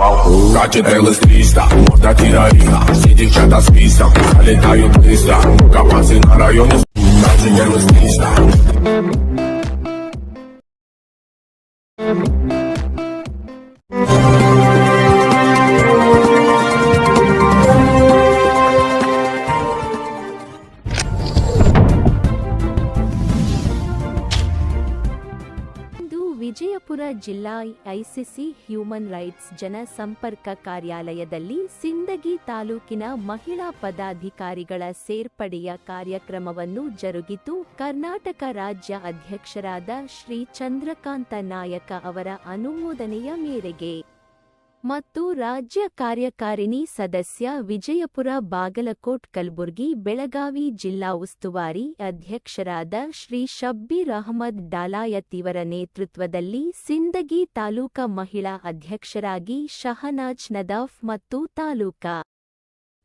Вау, качетели з ліста, морда тероріста Всі дівчата з піста, залітають близько Капаці на районі, качетели з ліста ವಿಜಯಪುರ ಜಿಲ್ಲಾ ICC human rights ಜನಸಂಪರ್ಕ ಕಾರ್ಯಾಲಯದಲ್ಲಿ ಸಿಂದಗಿ ತಾಲೂಕಿನ ಮಹಿಳಾ ಪದಾಧಿಕಾರಿಗಳ ಸೇರ್ಪಡೆಯ ಕಾರ್ಯಕ್ರಮವನ್ನು ಜರುಗಿತು. ಕರ್ನಾಟಕ ರಾಜ್ಯ ಅಧ್ಯಕ್ಷರಾದ ಶ್ರೀ ಚಂದ್ರಕಾಂತ ನಾಯಕ ಅವರ ಅನುಮೋದನೆಯ ಮೇರೆಗೆ ಮತ್ತು ರಾಜ್ಯ ಕಾರ್ಯಕಾರಿಣಿ ಸದಸ್ಯ ವಿಜಯಪುರ ಬಾಗಲಕೋಟ್ ಕಲಬುರ್ಗಿ ಬೆಳಗಾವಿ ಜಿಲ್ಲಾ ಉಸ್ತುವಾರಿ ಅಧ್ಯಕ್ಷರಾದ ಶ್ರೀ ಶಬ್ಬೀರ್ ಅಹಮದ್ ಡಾಲಾಯತ್ ಇವರ ನೇತೃತ್ವದಲ್ಲಿ ಸಿಂದಗಿ ತಾಲೂಕಾ ಮಹಿಳಾ ಅಧ್ಯಕ್ಷರಾಗಿ ಶಹನಾಜ್ ನದಾಫ್ ಮತ್ತು ತಾಲೂಕಾ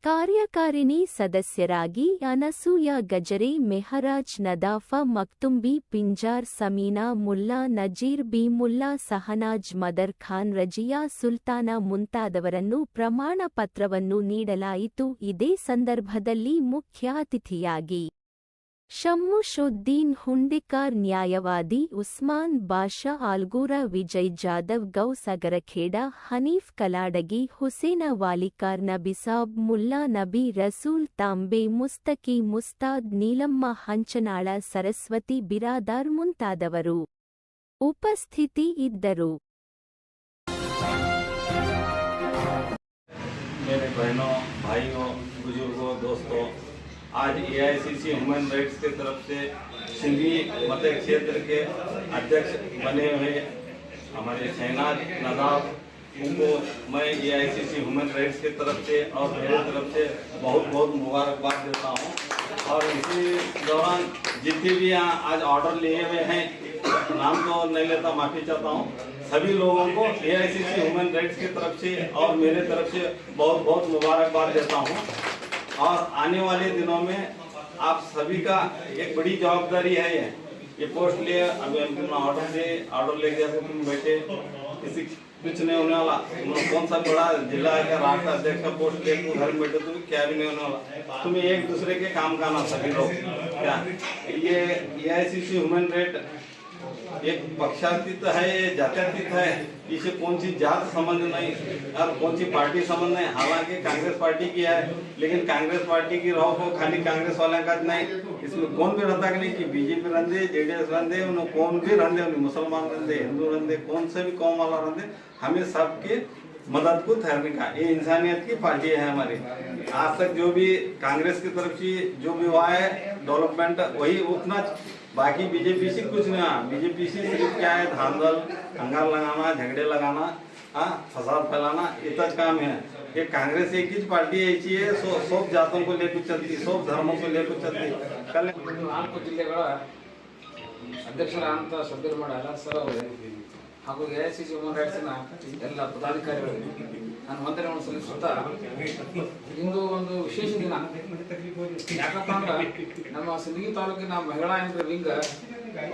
ಕಾರ್ಯಕಾರಿಣಿ ಸದಸ್ಯರಾಗಿ ಅನಸೂಯ ಗಜರೆ, ಮೆಹರಾಜ್ ನದಾಫ, ಮಕ್ತುಂಬಿ ಪಿಂಜಾರ್, ಸಮೀನಾ ಮುಲ್ಲಾ, ನಜೀರ್ ಬಿ ಮುಲ್ಲಾ, ಸಹನಾಜ್ ಮದರ್ ಖಾನ್, ರಜಿಯಾ ಸುಲ್ತಾನ ಮುಂತಾದವರನ್ನು ಪ್ರಮಾಣ ಪತ್ರವನ್ನು ನೀಡಲಾಯಿತು. ಇದೇ ಸಂದರ್ಭದಲ್ಲಿ ಮುಖ್ಯ ಅತಿಥಿಯಾಗಿ ಶಮ್ಮುಶುದ್ದೀನ್ ಹುಂಡಿಕಾರ್ ನ್ಯಾಯವಾದಿ ಉಸ್ಮಾನ್ ಬಾಷಾ ಆಲ್ಗೂರ ವಿಜಯ್ ಜಾಧವ್ ಗೌ ಸಗರಖೇಡ ಹನೀಫ್ ಕಲಾಡಗಿ ಹುಸೇನ ವಾಲಿಕಾರ್ ನಬಿಸಾಬ್ ಮುಲ್ಲಾ ನಬಿ ರಸೂಲ್ ತಾಂಬೆ ಮುಸ್ತಕಿ ಮುಸ್ತಾದ್ ನೀಲಮ್ಮ ಹಂಚನಾಳ ಸರಸ್ವತಿ ಬಿರಾದಾರ್ ಮುಂತಾದವರು ಉಪಸ್ಥಿತಿ ಇದ್ದರು मेरे बहनों भाइयों बुजुर्गों दोस्तों आज ए एआईसीसी ह्यूमन राइट्स के तरफ़ से सिंधी मत क्षेत्र के अध्यक्ष बने हुए हमारे शहनाज नदाब उनको मैं ए एआईसीसी ह्यूमन राइट्स के तरफ़ से और मेरी तरफ़ से बहुत बहुत मुबारकबाद देता हूँ। और इसी दौरान जितने भी यहाँ आज ऑर्डर लिए हुए हैं, नाम तो नहीं लेता, माफ़ी चाहता हूँ। सभी लोगों को ए एआईसीसी ह्यूमन राइट्स की तरफ़ से और मेरे तरफ़ से बहुत बहुत मुबारकबाद देता हूँ। और आने वाले दिनों में आप सभी का एक बड़ी जवाबदारी है ये। पोस्ट लिए, अभी हम ऑर्डर से ऑर्डर लेके जैसे तुम बैठे। किसी कुछ नहीं होने वाला। कौन सा बड़ा जिला का राष्ट्र अध्यक्ष का पोस्ट ले तुम घर में बैठे तुम क्या भी नहीं होने वाला। तुम्हें एक दूसरे के काम का ना सभी लोग। क्या? ये एआईसीसी ह्यूमन राइट एक पक्षातीत है जात्यातीत है इसे कौन सी जात संबंध नहीं और कौन सी पार्टी संबंध नहीं. हालाँकि कांग्रेस पार्टी की है लेकिन कांग्रेस पार्टी की रहो को खाली कांग्रेस वाले का नहीं. इसमें कौन भी रहता कि नहीं कि बीजेपी रंदे जेडीएस रंदे उन्हें कौन भी रंदे उन्हें मुसलमान रंदे हिंदू रंदे कौन से भी कौम वाला रंदे हमें सबके मदद को ठहरने का, ये इंसानियत की पार्टी है हमारी। आज तक जो भी कांग्रेस की तरफ़ से जो भी हुआ है, डेवलपमेंट, वही उतना बाकी बीजेपी से कुछ नहीं हुआ बीजेपी से सिर्फ क्या है धांधल हंगार लगाना झगड़े लगाना हाँ फसाद फैलाना इतना काम है ये कांग्रेस एक ही पार्टी ऐसी है सो सब जातों को लेकर चलती सब धर्मों को लेकर चलती कल ನಾಲ್ಕು ಜಿಲ್ಲೆಗಳ ಅಧ್ಯಕ್ಷರಾದಂಥ ಶಬ್ಬೀರ್ ಮಾಡಾರ ಸರ್ ಅವರೇ ಹಾಗೂ A I C C human ರೈಟ್ಸ್ನ ಎಲ್ಲ ಪದಾಧಿಕಾರಿಗಳಿಗೆ. ನಾನು ವಂದನೆಗಳನ್ನು ಸಲ್ಲಿಸುತ್ತಾ ಇಂದು ಒಂದು ವಿಶೇಷ ದಿನ. ಯಾಕಪ್ಪ ಅಂದ್ರೆ ನಮ್ಮ ಸಿಂದಗಿ ತಾಲೂಕಿನ ಮಹಿಳಾ ಏನ್ರಿ ವಿಂಗ್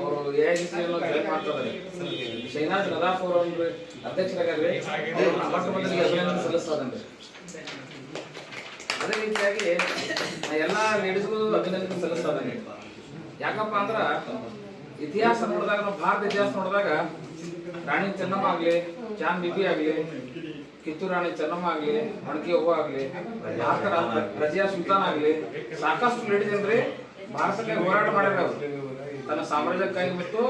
ಅವರು ಎ ಐ ಸಿ ಸಿ ಅನ್ನು ಜಾಯಿನ್ ಮಾಡ್ತಾರೆ ಶೈನಾಜ್ ನದಾಫ್ ಅವರು ಅಧ್ಯಕ್ಷರಾಗಿ ಅಧ್ಯಕ್ಷರಾಗಿದ್ದಾರೆ. ಅವ್ರನ್ನ ಮೊಟ್ಟ ಮೊದಲಿಗೆ ಅಭಿನಂದನೆ ಸಲ್ಲಿಸ್ತಾರೆ ಅದೇ ರೀತಿಯಾಗಿ ಎಲ್ಲ ಲೇಡೀಸ್ಗೂ ಅಭಿನಂದನೆ ಸಲ್ಲಿಸ್ತಾರೆ ಯಾಕಪ್ಪ ಅಂದ್ರ ಇತಿಹಾಸ ನೋಡಿದಾಗ, ಭಾರತ ಇತಿಹಾಸ ನೋಡಿದಾಗ ರಾಣಿ ಚೆನ್ನಮ್ಮ ಆಗ್ಲಿ, ಜಾನ್ ಬಿಬಿ ಆಗ್ಲಿ, ಕಿತ್ತೂರು ರಾಣಿ ಚೆನ್ನಮ್ಮ ಆಗ್ಲಿ ಮಣಕಿ ಹೂವ ಆಗ್ಲಿ, ಭಾರತ ರಜಿಯಾ ಸುಲ್ತಾನ್ ಆಗ್ಲಿ, ಸಾಕಷ್ಟು ಲೇಡಿ ಜನರಿ ಭಾರತಕ್ಕೆ ಹೋರಾಟ ಮಾಡ್ಯಾರ ತನ್ನ ಸಾಮ್ರಾಜ್ಯಕ್ಕಾಗಿ ಮತ್ತು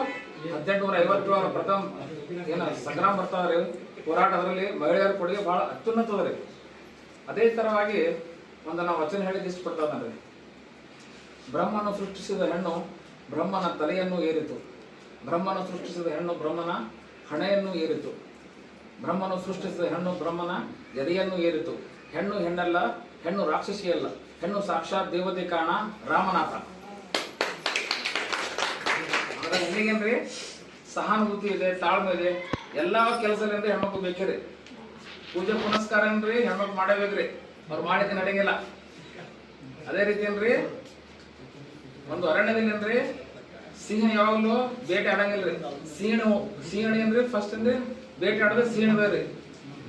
ಹದಿನೆಂಟು ನೂರ ಐವತ್ತು ಅವರ ಪ್ರಥಮ ಏನ ಸಂಗ್ರಾಮ ಬರ್ತಾವ್ರಿ ಹೋರಾಟ ಅದರಲ್ಲಿ ಮಹಿಳೆಯರ ಕೊಡುಗೆ ಬಹಳ ಅತ್ಯುನ್ನತದ್ರಿ ಅದೇ ತರವಾಗಿ ಒಂದು ನಾವು ವಚನ ಹೇಳಿ ಇಷ್ಟಪಡ್ತಾ ಪಡ್ತಾವ್ರಿ ಬ್ರಹ್ಮನು ಸೃಷ್ಟಿಸಿದ ಹೆಣ್ಣು ಬ್ರಹ್ಮನ ತಲೆಯನ್ನು ಏರಿತು. ಬ್ರಹ್ಮನ ಸೃಷ್ಟಿಸಿದ ಹೆಣ್ಣು ಬ್ರಹ್ಮನ ಹಣೆಯನ್ನು ಏರಿತು. ಬ್ರಹ್ಮನು ಸೃಷ್ಟಿಸಿದ ಹೆಣ್ಣು ಬ್ರಹ್ಮನ ಎದೆಯನ್ನು ಏರಿತು. ಹೆಣ್ಣು ಹೆಣ್ಣಲ್ಲ, ಹೆಣ್ಣು ರಾಕ್ಷಸಿಯಲ್ಲ. ಹೆಣ್ಣು ಸಾಕ್ಷಾತ್ ದೇವತೆ ಕಾರಣ ರಾಮನಾಥ. ಹೆಣ್ಣಿಗೇನ್ರಿ ಸಹಾನುಭೂತಿ ಇದೆ, ತಾಳ್ಮೆ ಇದೆ. ಎಲ್ಲ ಕೆಲಸದಿಂದ ಹೆಣ್ಮಕ್ಳು ಬೇಕ್ರಿ ಪೂಜೆ ಪುನಸ್ಕಾರ ಏನ್ರಿ? ಹೆಣ್ಮಕ್ಳು ಮಾಡಬೇಕ್ರಿ. ಅವ್ರು ಮಾಡಿದ ನಡೆಯಂಗಿಲ್ಲ. ಅದೇ ರೀತಿ ಏನ್ರಿ? ಒಂದು ಅರಣ್ಯದಲ್ಲಿ ಏನ್ರಿ? ಸಿಂಹ ಯಾವಾಗಲೂ ಬೇಟೆ ರೀ. ಸೀಣು ಸೀಣೆ ಅಂದ್ರೆ ಫಸ್ಟ್ ಅಂದ್ರೆ ಬೇಟೆ ಆಡೋದು ಸೀಣದ ಬೇರೆ.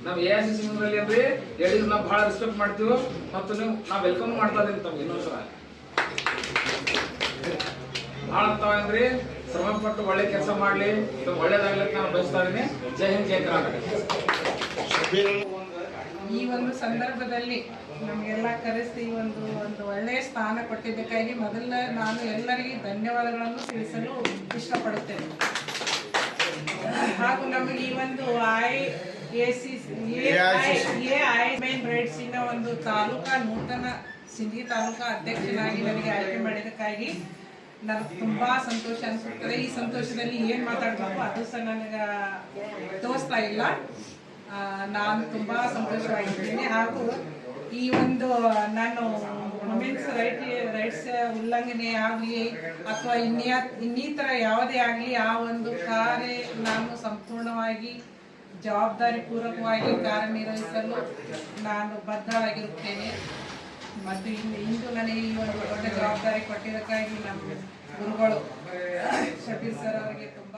ನಾವು ಎ ಸಿ ಸಿ ಸಿ ಅಂದ್ರೆ ಹೇಳಿದ್ರು ನಾವು ಬಹಳ ರೆಸ್ಪೆಕ್ಟ್ ಮಾಡ್ತೀವಿ, ಮತ್ತು ನೀವು, ನಾವು ವೆಲ್ಕಮ್ ಮಾಡ್ತಾ ಇದೀವಿ ತಮ್ಗೆ ಇನ್ನೊಂದ್ಸಲ. ಬಹಳ ತಾವ ಅಂದ್ರೆ ಶ್ರಮ ಪಟ್ಟು ಒಳ್ಳೆ ಕೆಲಸ ಮಾಡ್ಲಿ, ಒಳ್ಳೇದಾಗ್ಲಿಕ್ಕೆ ನಾನು ಬಯಸ್ತಾ ಇದೀನಿ. ಜೈ ಹಿಂದ್, ಜೈ ಕರ್ನಾಟಕ. ಈ ಒಂದು ಸಂದರ್ಭದಲ್ಲಿ ನಮಗೆಲ್ಲ ಕರೆಸಿ ಒಂದು ಒಂದು ಒಳ್ಳೆಯ ಸ್ಥಾನ ಕೊಟ್ಟಿದ್ದಕ್ಕಾಗಿ ಮೊದಲ ನಾನು ಎಲ್ಲರಿಗೂ ಧನ್ಯವಾದಗಳನ್ನು ತಿಳಿಸಲು ಇಷ್ಟಪಡುತ್ತೇನೆ. ಹಾಗೂ ನಮಗೆ ಈ ಒಂದು I A C A I main ರೈಟ್ಸಿನ ಒಂದು ತಾಲೂಕಾ ನೂತನ ಸಿಂಧಿ ತಾಲೂಕಾ ಅಧ್ಯಕ್ಷನಾಗಿ ನನಗೆ ಆಯ್ಕೆ ಮಾಡಿದ್ದಕ್ಕಾಗಿ ನನಗೆ ತುಂಬಾ ಸಂತೋಷ ಅನಿಸುತ್ತದೆ. ಈ ಸಂತೋಷದಲ್ಲಿ ಏನು ಮಾತಾಡ್ಬೇಕು ಅದು ಸಹ ನನಗೆ ತೋರಿಸ್ತಾ ಇಲ್ಲ. ನಾನು ತುಂಬ ಸಂತೋಷವಾಗಿದ್ದೀನಿ. ಹಾಗೂ ಈ ಒಂದು ನಾನು ವುಮೆನ್ಸ್ ರೈಟ್ ರೈಟ್ಸ್ ಉಲ್ಲಂಘನೆ ಆಗಲಿ ಅಥವಾ ಇನ್ಯಾ, ಇನ್ನಿತರ ಯಾವುದೇ ಆಗಲಿ ಆ ಒಂದು ಕಾರ್ಯ ನಾನು ಸಂಪೂರ್ಣವಾಗಿ ಜವಾಬ್ದಾರಿ ಪೂರ್ವಕವಾಗಿ ಕಾರ್ಯನಿರ್ವಹಿಸಲು ನಾನು ಬದ್ಧವಾಗಿರುತ್ತೇನೆ. ಮತ್ತು ಇನ್ನು, ಇಂದು ನನಗೆ ಈ ಒಂದು ದೊಡ್ಡ ಜವಾಬ್ದಾರಿ ಕೊಟ್ಟಿದ್ದಕ್ಕಾಗಿ ನಮ್ಮ ಗುರುಗಳು ಶಬೀರ್ ಸರ್ ಅವರಿಗೆ ತುಂಬ